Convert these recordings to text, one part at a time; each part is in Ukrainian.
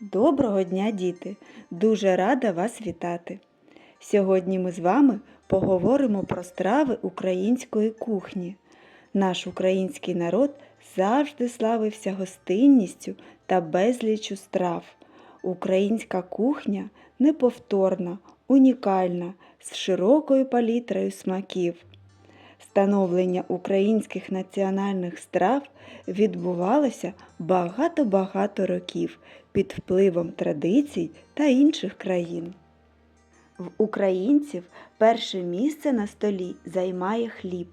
Доброго дня, діти! Дуже рада вас вітати! Сьогодні ми з вами поговоримо про страви української кухні. Наш український народ завжди славився гостинністю та безліччю страв. Українська кухня неповторна, унікальна, з широкою палітрою смаків. Становлення українських національних страв відбувалося багато-багато років під впливом традицій та інших країн. В українців перше місце на столі займає хліб,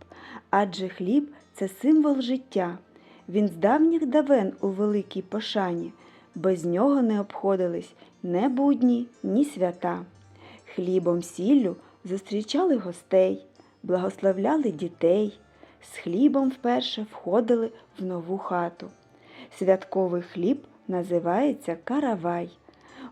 адже хліб це символ життя. Він з давніх давен у великій пошані, без нього не обходились не будні, ні свята. Хлібом сіллю зустрічали гостей, благословляли дітей, з хлібом вперше входили в нову хату. Святковий хліб називається каравай.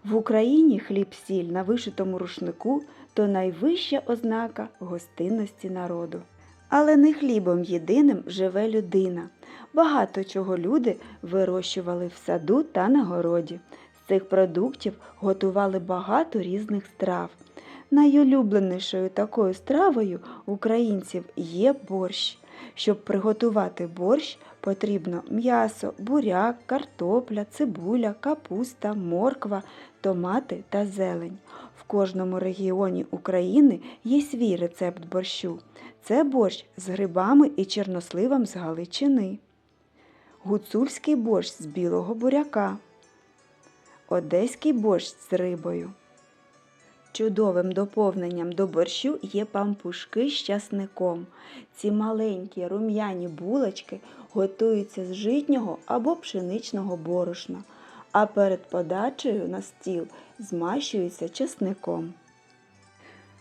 В Україні хліб-сіль на вишитому рушнику то найвища ознака гостинності народу. Але не хлібом єдиним живе людина. Багато чого люди вирощували в саду та на городі. З цих продуктів готували багато різних страв. Найулюбленішою такою стравою українців є борщ. Щоб приготувати борщ, потрібно м'ясо, буряк, картопля, цибуля, капуста, морква, томати та зелень. В кожному регіоні України є свій рецепт борщу. Це борщ з грибами і чорносливом з Галичини. Гуцульський борщ з білого буряка. Одеський борщ з рибою. Чудовим доповненням до борщу є пампушки з часником. Ці маленькі рум'яні булочки готуються з житнього або пшеничного борошна, а перед подачею на стіл змащуються часником.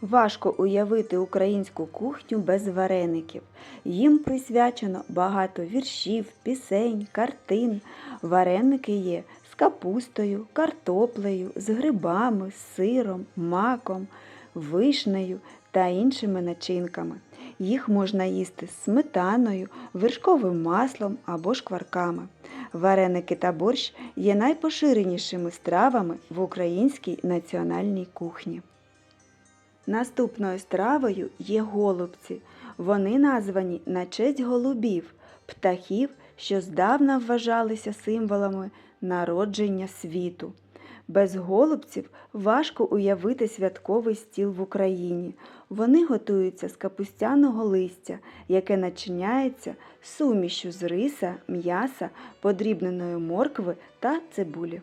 Важко уявити українську кухню без вареників. Їм присвячено багато віршів, пісень, картин. Вареники є капустою, картоплею, з грибами, сиром, маком, вишнею та іншими начинками. Їх можна їсти з сметаною, вершковим маслом або шкварками. Вареники та борщ є найпоширенішими стравами в українській національній кухні. Наступною стравою є голубці. Вони названі на честь голубів, птахів, що здавна вважалися символами народження світу. Без голубців важко уявити святковий стіл в Україні. Вони готуються з капустяного листя, яке начиняється сумішю з риса, м'яса, подрібненої моркви та цибулі.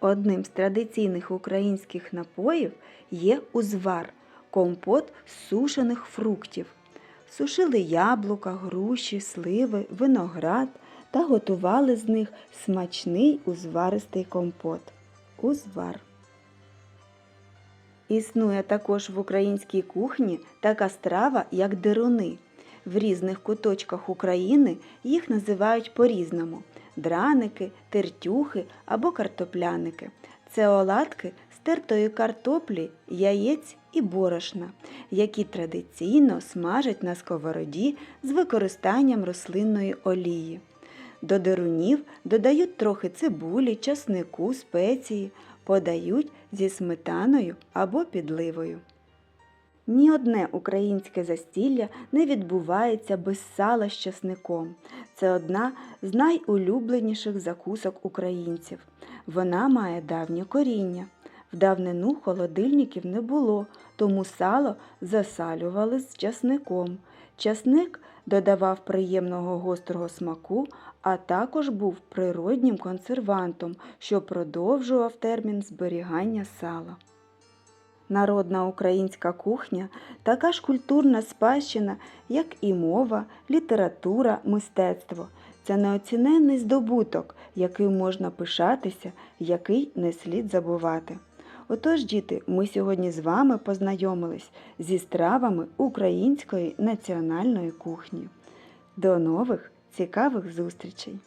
Одним з традиційних українських напоїв є узвар компот сушених фруктів. Сушили яблука, груші, сливи, виноград та готували з них смачний узваристий компот. Узвар. Існує також в українській кухні така страва, як деруни. В різних куточках України їх називають по-різному драники, тертюхи або картопляники. Це оладки з тертої картоплі, яєць і борошна, які традиційно смажать на сковороді з використанням рослинної олії. До дерунів додають трохи цибулі, часнику, спеції, подають зі сметаною або підливою. Ні одне українське застілля не відбувається без сала з часником. Це одна з найулюбленіших закусок українців. Вона має давнє коріння. В давнину холодильників не було, тому сало засалювали з часником. Часник додавав приємного гострого смаку, а також був природнім консервантом, що продовжував термін зберігання сала. Народна українська кухня така ж культурна спадщина, як і мова, література, мистецтво. Це неоціненний здобуток, яким можна пишатися, який не слід забувати. Отож, діти, ми сьогодні з вами познайомились зі стравами української національної кухні. До нових цікавих зустрічей!